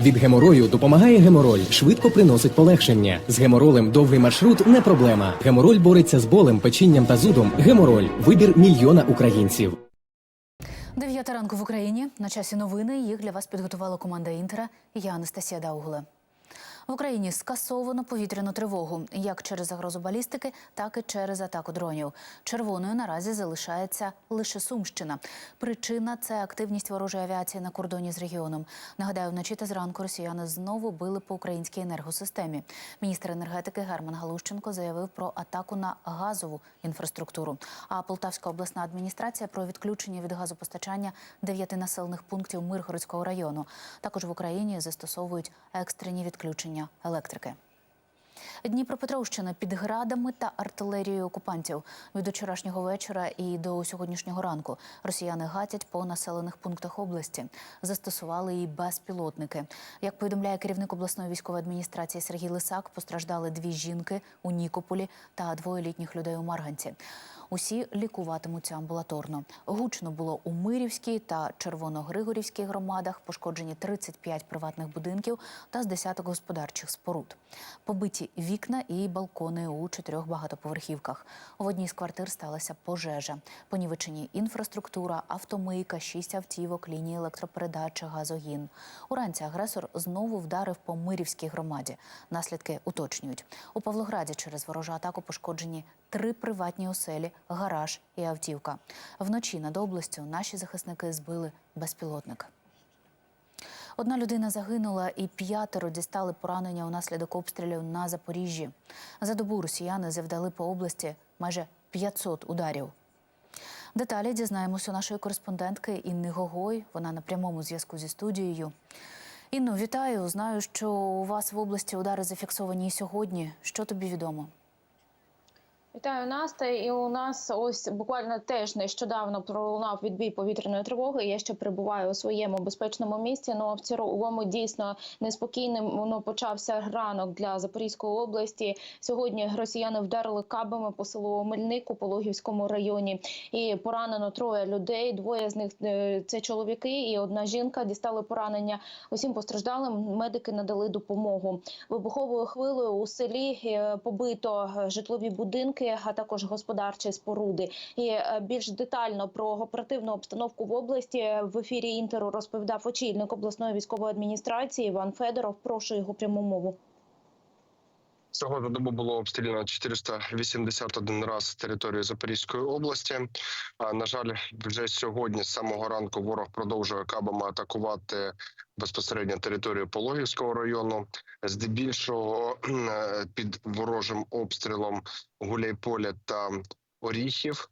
Від геморою допомагає гемороль, швидко приносить полегшення. З геморолем довгий маршрут не проблема. Гемороль бореться з болем, печінням та зудом. Гемороль вибір мільйона українців. Дев'ята ранку в Україні. На часі новини. Їх для вас підготувала команда Інтера. Я Анастасія Даугуле. В Україні скасовано повітряну тривогу як через загрозу балістики, так і через атаку дронів. Червоною наразі залишається лише Сумщина. Причина це активність ворожої авіації на кордоні з регіоном. Нагадаю, вночі та зранку росіяни знову били по українській енергосистемі. Міністр енергетики Герман Галущенко заявив про атаку на газову інфраструктуру. А Полтавська обласна адміністрація про відключення від газопостачання дев'яти населених пунктів Миргородського району. Також в Україні застосовують екстрені відключення електрики. Дніпропетровщина під градами та артилерією окупантів від вчорашнього вечора і до сьогоднішнього ранку росіяни гатять по населених пунктах області. Застосували і безпілотники. Як повідомляє керівник обласної військової адміністрації Сергій Лисак, постраждали дві жінки у Нікополі та двоє літніх людей у Марганці. Усі лікуватимуться амбулаторно. Гучно було у Мирівській та Червоногригорівській громадах. Пошкоджені 35 приватних будинків та з десяток господарчих споруд. Побиті вікна і балкони у чотирьох багатоповерхівках. В одній з квартир сталася пожежа. Понівечені інфраструктура, автомийка, шість автівок, лінії електропередачі, газогін. Уранці агресор знову вдарив по Мирівській громаді. Наслідки уточнюють. У Павлограді через ворожу атаку пошкоджені три приватні оселі, гараж і автівка. Вночі над областю наші захисники збили безпілотник. Одна людина загинула і п'ятеро дістали поранення унаслідок обстрілів на Запоріжжі. За добу росіяни завдали по області майже 500 ударів. Деталі дізнаємося у нашої кореспондентки Інни Гогой. Вона на прямому зв'язку зі студією. Інно, вітаю. Знаю, що у вас в області удари зафіксовані і сьогодні. Що тобі відомо? Вітаю Настя. І у нас ось буквально теж нещодавно пролунав відбій повітряної тривоги. Я ще перебуваю у своєму безпечному місці. Ну а в цілому дійсно неспокійним воно почався ранок для Запорізької області. Сьогодні росіяни вдарили кабами по селу Мельнику, Пологівському районі, і поранено троє людей. Двоє з них е, це чоловіки, і одна жінка дістали поранення. Усім постраждалим медики надали допомогу. Вибуховою хвилею у селі е, побито житлові будинки а також господарчі споруди. І е, більш детально про оперативну обстановку в області в ефірі інтеру розповідав очільник обласної військової адміністрації Іван Федоров. Прошу його пряму мову. Цього за добу було обстріляно 481 раз територію Запорізької області. А на жаль, вже сьогодні з самого ранку ворог продовжує кабами атакувати безпосередньо територію Пологівського району. Здебільшого е, під ворожим обстрілом Гуляйполя та Оріхів.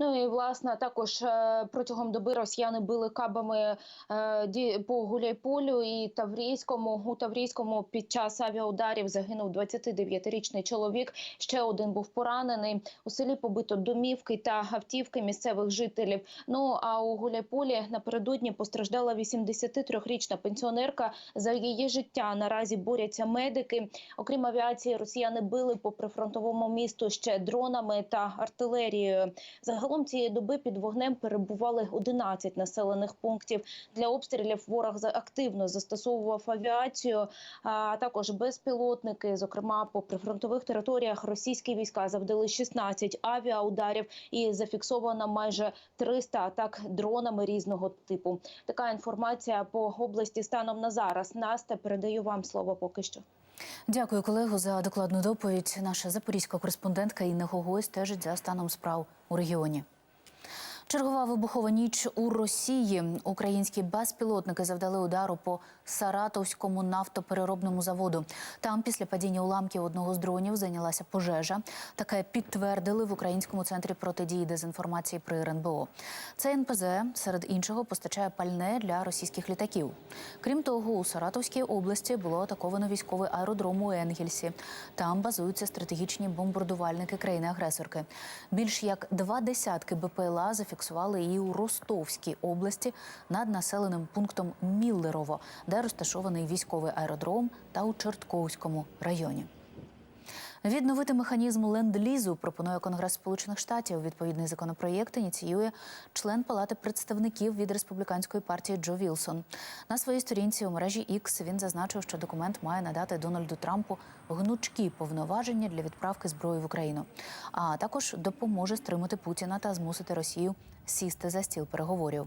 Ну і власне також е, протягом доби росіяни били кабами е, по Гуляйполю і Таврійському. У Таврійському під час авіаударів загинув 29-річний чоловік. Ще один був поранений. У селі побито домівки та автівки місцевих жителів. Ну а у Гуляйполі напередодні постраждала 83-річна пенсіонерка. За її життя наразі борються медики. Окрім авіації, росіяни били по прифронтовому місту ще дронами та артилерією. Загалом цієї доби під вогнем перебували 11 населених пунктів. Для обстрілів ворог активно застосовував авіацію, а також безпілотники. Зокрема, по прифронтових територіях російські війська завдали 16 авіаударів і зафіксовано майже 300 атак дронами різного типу. Така інформація по області станом на зараз. Настя, передаю вам слово поки що. Дякую, колегу, за докладну доповідь. Наша запорізька кореспондентка Інна Гогой стежить за станом справ у регіоні. Чергова вибухова ніч у Росії. Українські безпілотники завдали удару по Саратовському нафтопереробному заводу. Там, після падіння уламків одного з дронів, зайнялася пожежа. Таке підтвердили в українському центрі протидії дезінформації при РНБО. Цей НПЗ серед іншого постачає пальне для російських літаків. Крім того, у Саратовській області було атаковано військовий аеродром у Енгельсі. Там базуються стратегічні бомбардувальники країни-агресорки. Більш як два десятки БПЛА зафіксували і у Ростовській області над населеним пунктом Міллерово, де розташований військовий аеродром, та у Чортковському районі. Відновити механізм ленд-лізу пропонує Конгрес Сполучених Штатів. Відповідний законопроєкт ініціює член Палати представників від республіканської партії Джо Вілсон. На своїй сторінці у мережі X він зазначив, що документ має надати Дональду Трампу гнучкі повноваження для відправки зброї в Україну, а також допоможе стримати Путіна та змусити Росію сісти за стіл переговорів.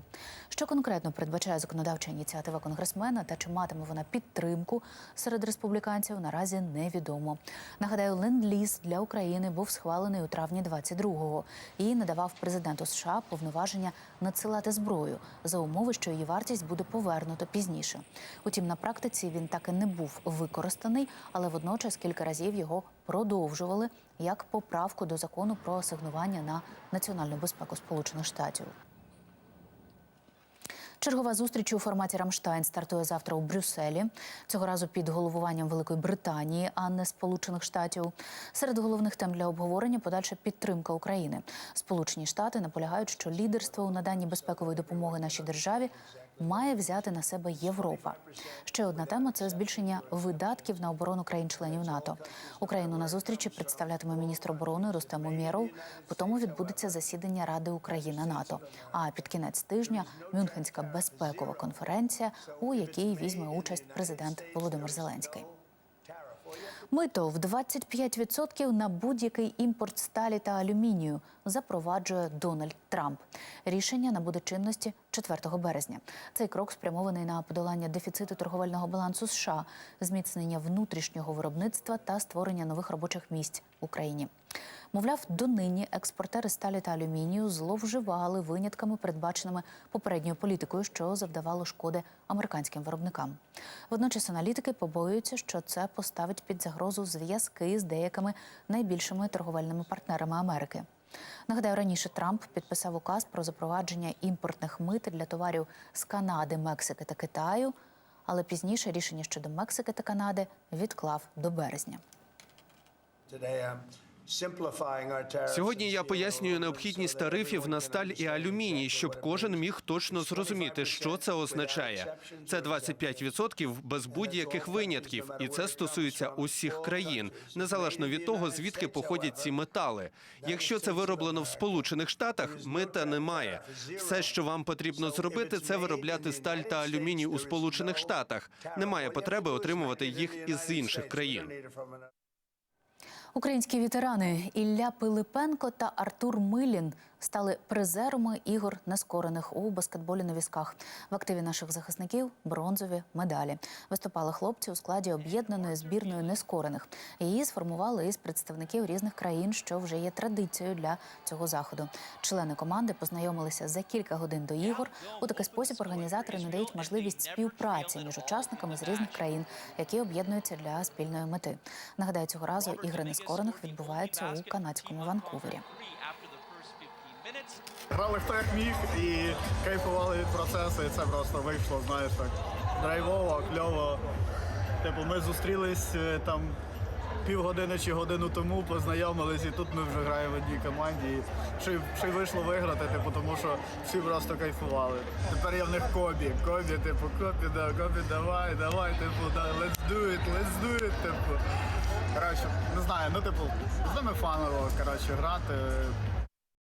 Що конкретно передбачає законодавча ініціатива конгресмена та чи матиме вона підтримку серед республіканців, наразі невідомо. Нагадаю, ленд-ліз для України був схвалений у травні 22-го і надавав президенту США повноваження надсилати зброю за умови, що її вартість буде повернуто пізніше. Утім, на практиці він так і не був використаний, але водночас кілька разів його продовжували як поправку до закону про асигнування на національну безпеку Сполучених Штатів. Чергова зустріч у форматі Рамштайн стартує завтра у Брюсселі. Цього разу під головуванням Великої Британії, а не Сполучених Штатів. Серед головних тем для обговорення подальша підтримка України. Сполучені Штати наполягають, що лідерство у наданні безпекової допомоги нашій державі має взяти на себе Європа. Ще одна тема це збільшення видатків на оборону країн-членів НАТО. Україну на зустрічі представлятиме міністр оборони Рустем Умєров. Потім відбудеться засідання Ради Україна НАТО. А під кінець тижня Мюнхенська безпекова конференція, у якій візьме участь президент Володимир Зеленський. Мито в 25% на будь-який імпорт сталі та алюмінію запроваджує Дональд Трамп. Рішення набуде чинності 4 березня. Цей крок спрямований на подолання дефіциту торговельного балансу США, зміцнення внутрішнього виробництва та створення нових робочих місць в Україні. Мовляв, донині експортери сталі та алюмінію зловживали винятками, передбаченими попередньою політикою, що завдавало шкоди американським виробникам. Водночас аналітики побоюються, що це поставить під загрозу зв'язки з деякими найбільшими торговельними партнерами Америки. Нагадаю, раніше Трамп підписав указ про запровадження імпортних мит для товарів з Канади, Мексики та Китаю, але пізніше рішення щодо Мексики та Канади відклав до березня. Сьогодні я пояснюю необхідність тарифів на сталь і алюміній, щоб кожен міг точно зрозуміти, що це означає. Це 25% без будь-яких винятків, і це стосується усіх країн, незалежно від того, звідки походять ці метали. Якщо це вироблено в Сполучених Штатах, мита немає. Все, що вам потрібно зробити, це виробляти сталь та алюміній у Сполучених Штатах. Немає потреби отримувати їх із інших країн. Українські ветерани Ілля Пилипенко та Артур Милін стали призерами ігор нескорених у баскетболі на візках. В активі наших захисників бронзові медалі. Виступали хлопці у складі об'єднаної збірної нескорених. Її сформували із представників різних країн, що вже є традицією для цього заходу. Члени команди познайомилися за кілька годин до ігор. У такий спосіб організатори надають можливість співпраці між учасниками з різних країн, які об'єднуються для спільної мети. Нагадаю, цього разу ігри нескорених відбуваються у канадському Ванкувері. Грали як міг і кайфували від процесу, і це просто вийшло, знаєш, так драйвово, кльово. Типу, ми зустрілись е, там півгодини чи годину тому, познайомились, і тут ми вже граємо в одній команді. І ще й вийшло виграти, типу, тому що всі просто кайфували. Тепер я в них кобі. Кобі, типу, кобі, да, кобі, давай, давай, типу, да, let's do it, let's do it, типу. Коротше, не знаю, ну типу, з ними фаново, коротше, грати.